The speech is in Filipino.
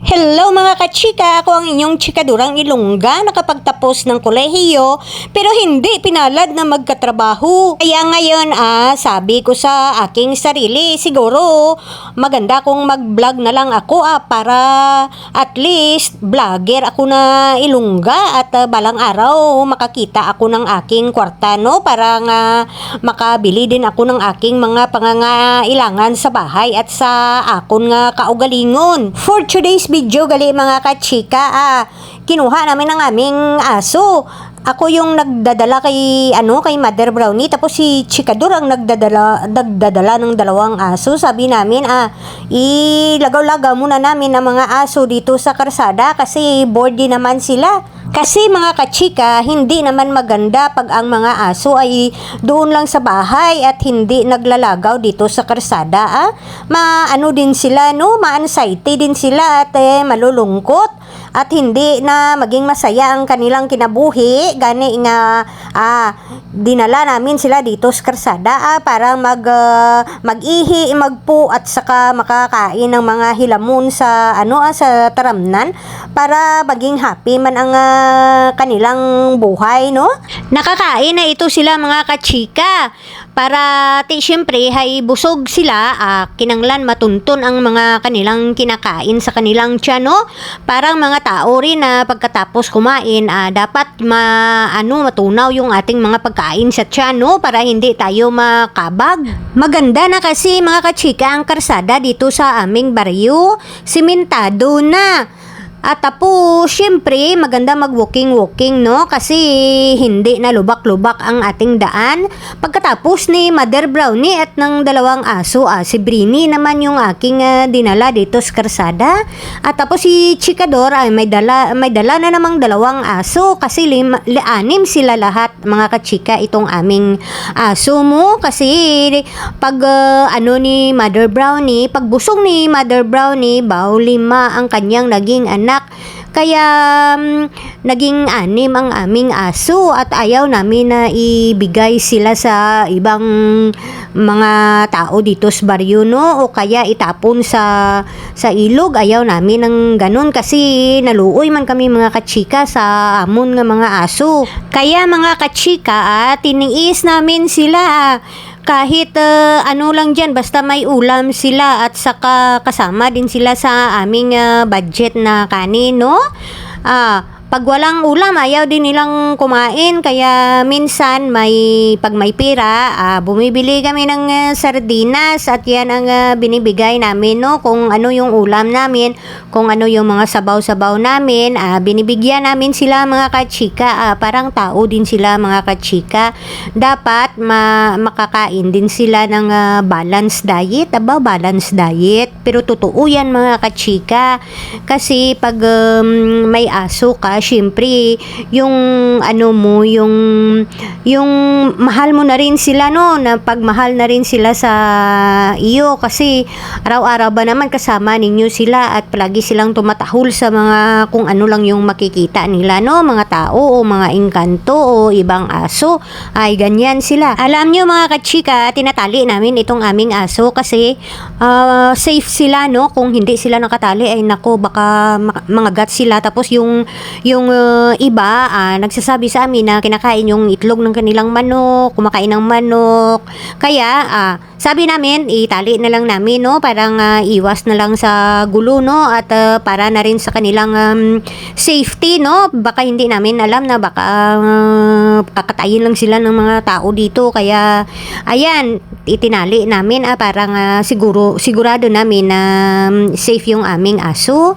Hello mga kachika! Ako ang inyong chikadurang ilongga nakapagtapos ng kolehiyo pero hindi pinalad na magkatrabaho. Kaya ngayon ah, sabi ko sa aking sarili siguro maganda kung mag-vlog na lang ako ah, para at least vlogger ako na ilongga at ah, balang araw makakita ako ng aking kwarta no para nga makabili din ako ng aking mga pangangailangan sa bahay at sa akon nga kaugalingon. For today's video gali mga kachika ah, kinuha namin ang aming aso. Ako yung nagdadala kay ano kay Mother Brownie tapos si Chikador ang nagdadala nagdadala ng dalawang aso. Sabi namin ah ilagaw-lagaw muna namin ang mga aso dito sa karsada kasi bored din naman sila. Kasi mga kachika, hindi naman maganda pag ang mga aso ay doon lang sa bahay at hindi naglalagaw dito sa karsada. Ah? Maano din sila, no? Ma-anxiety din sila at eh, malulungkot at hindi na maging masaya ang kanilang kinabuhi. Gani nga, ah, dinala namin sila dito sa karsada ah, para mag, ah, mag-ihi, magpo at saka makakain ng mga hilamon sa, ano, ah, sa taramnan para maging happy man ang ah, kanilang buhay, no? Nakakain na ito sila mga kachika. Para ti syempre hay busog sila, ah, kinanglan matuntun ang mga kanilang kinakain sa kanilang tiyan? Parang mga tao rin na pagkatapos kumain, ah, dapat ma ano matunaw yung ating mga pagkain sa tiyan? Para hindi tayo makabag. Maganda na kasi mga kachika ang karsada dito sa aming baryo. Simentado na. At tapos, syempre, maganda mag-walking-walking, no? Kasi hindi na lubak-lubak ang ating daan. Pagkatapos ni Mother Brownie at ng dalawang aso, ah, si Brini naman yung aking ah, dinala dito sa karsada. At tapos si Chikador ay may dala, may dala na namang dalawang aso kasi lim, li, anim sila lahat, mga kachika, itong aming aso mo. Kasi pag ah, ano ni Mother Brownie, pag busog ni Mother Brownie, baw lima ang kanyang naging anak. Kaya mm, naging anim ang aming aso at ayaw namin na ibigay sila sa ibang mga tao dito sa baryo no? O kaya itapon sa sa ilog. Ayaw namin ng ganun kasi naluoy man kami mga kachika sa amon nga mga aso. Kaya mga kachika ah, tiniis namin sila. ah, kahit ah, ano lang dyan, basta may ulam sila at saka kasama din sila sa aming ah, budget na kanin, no? Ah, pag walang ulam, ayaw din nilang kumain. Kaya minsan, may, pag may pira, ah, bumibili kami ng ah, sardinas at yan ang ah, binibigay namin, no? Kung ano yung ulam namin, kung ano yung mga sabaw-sabaw namin, ah, binibigyan namin sila mga kachika. Ah, parang tao din sila mga kachika. Dapat ma makakain din sila ng ah, balanced diet. Aba, balanced diet. Pero totoo yan mga kachika. Kasi pag um, may aso ka, syempre, yung ano mo, yung yung mahal mo na rin sila no, na pagmahal na rin sila sa iyo kasi araw-araw ba naman kasama ninyo sila at palagi silang tumatahol sa mga kung ano lang yung makikita nila no, mga tao o mga engkanto o ibang aso. Ay ganyan sila. Alam nyo mga kachika, tinatali namin itong aming aso kasi ah, safe sila no, kung hindi sila nakatali ay nako baka mga gat sila. Tapos yung yung uh, iba ah, nagsasabi sa amin na kinakain yung itlog ng kanilang manok, kumakain ng manok. Kaya ah, sabi namin itali na lang namin no, parang ah, iwas na lang sa gulo no? At ah, para na rin sa kanilang um, safety no. Baka hindi namin alam na baka ah, kakatayin lang sila ng mga tao dito. Kaya ayan itinali namin ah, parang ah, siguro sigurado namin na um, safe yung aming aso.